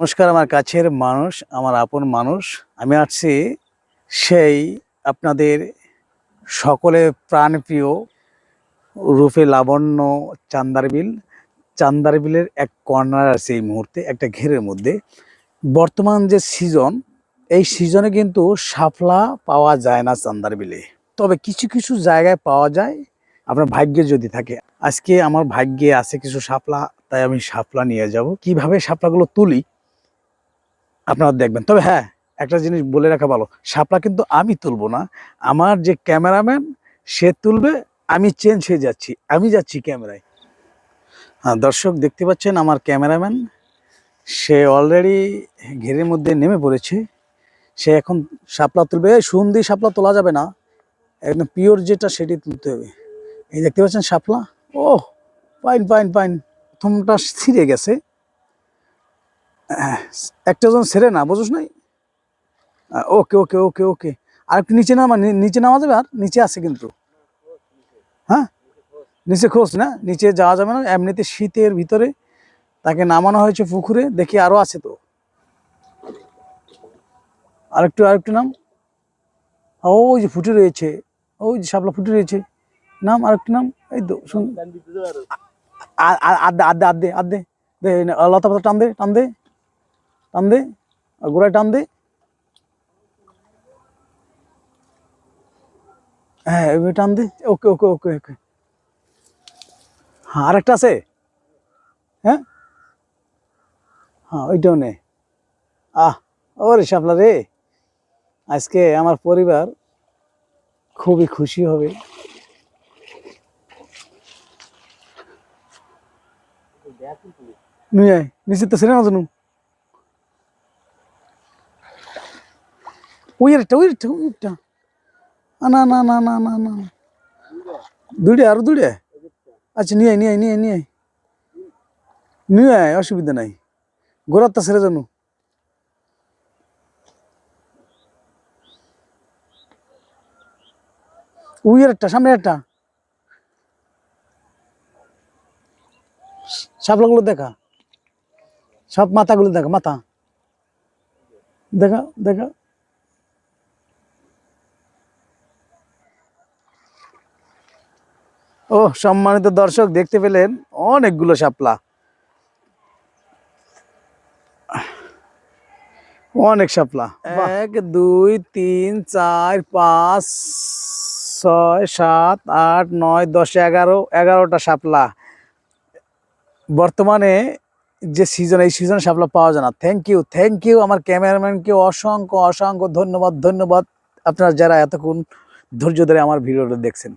নমস্কার, আমার কাছের মানুষ, আমার আপন মানুষ। আমি আসছি সেই আপনাদের সকলে প্রাণপ্রিয় রূপে লাবণ্য চান্দার বিল। চান্দার বিলের এক কর্নার আছে এই মুহূর্তে, একটা ঘেরের মধ্যে। বর্তমান যে সিজন এই সিজনে কিন্তু শাপলা পাওয়া যায় না চান্দার বিলে। তবে কিছু কিছু জায়গায় পাওয়া যায়। আপনার ভাগ্যে যদি থাকে, আজকে আমার ভাগ্যে আছে কিছু শাপলা, তাই আমি শাপলা নিয়ে যাব। কীভাবে শাপলাগুলো তুলি? আপনারা দেখবেন। তবে হ্যাঁ একটা জিনিস বলে রাখা ভালো, শাপলা কিন্তু আমি তুলবো না। আমার যে ক্যামেরাম্যান, সে তুলবে, আমি চেঞ্জ হয়ে যাচ্ছি, আমি যাচ্ছি ক্যামেরায়। হ্যাঁ দর্শক দেখতে পাচ্ছেন আমার ক্যামেরাম্যান, সে অলরেডি ঘেরের মধ্যে নেমে পড়েছে। সে এখন শাপলা তুলবে। এই সুন্দি শাপলা তোলা যাবে না। একদম পিওর যেটা সেটি তুলতে হবে। এই দেখতে পাচ্ছেন শাপলা? ও পাইন পাইন পাইন প্রথমটা ছিঁড়ে গেছে। একটা জন ছেড়ে না, বুঝুস নাই? ওকে ওকে ওকে ওকে। আর একটু নিচে নামা নিচে নামা যাবে আর নিচে আছে কিন্তু। হ্যাঁ? নিচে খোঁজ না, নিচে যাওয়া যাবে না, এমনিতে শীতের ভিতরে তাকে নামানো হয়েছে পুকুরে, দেখি আরও আছে তো। আরেকটু আরেকটু নাম। ও ওই যে ফুটে রয়েছে, ওই যে শাপলা ফুটে রয়েছে। নাম, আরেকটু নাম। এই তো, শুন। আদে আদে আদে আদে লতা পাতা টান দে টান দে। টান দে গোড়ায় টান দে। হ্যাঁ এভাবে টান দে। ওকে ওকে ওকে ওকে। হ্যাঁ আরেকটা আছে। হ্যাঁ? হ্যাঁ ওইটাও নে। আহ, ওরে শাপলা রে। আজকে আমার পরিবার খুবই খুশি হবে। নুই আয় নিচে তো ছেড়ে জানু? ওই একটা আ, না না না না না না দুইটা আরও দুইটা আচ্ছা নিয়ে নিয়ে নিয়ে নিয়ে নিয়ে অসুবিধা নাই গোড়ার তা ছেড়ে জানু ওই আর একটা সামনে একটা শাপলাগুলো দেখা সব মাথাগুলো দেখা মাথা দেখা দেখা ও, সম্মানিত দর্শক, দেখতে পেলেন অনেকগুলো শাপলা। অনেক শাপলা। এক, দুই, তিন, চার, পাঁচ, ছয়, সাত, আট, নয়, দশ, এগারো, এগারোটা শাপলা। বর্তমানে যে সিজন এই সিজনে শাপলা পাওয়া যায় না। থ্যাংক ইউ থ্যাংক ইউ আমার ক্যামেরাম্যানকে অসংখ্য অসংখ্য ধন্যবাদ ধন্যবাদ। আপনারা যারা এতক্ষণ ধৈর্য ধরে আমার ভিডিওটা দেখছেন।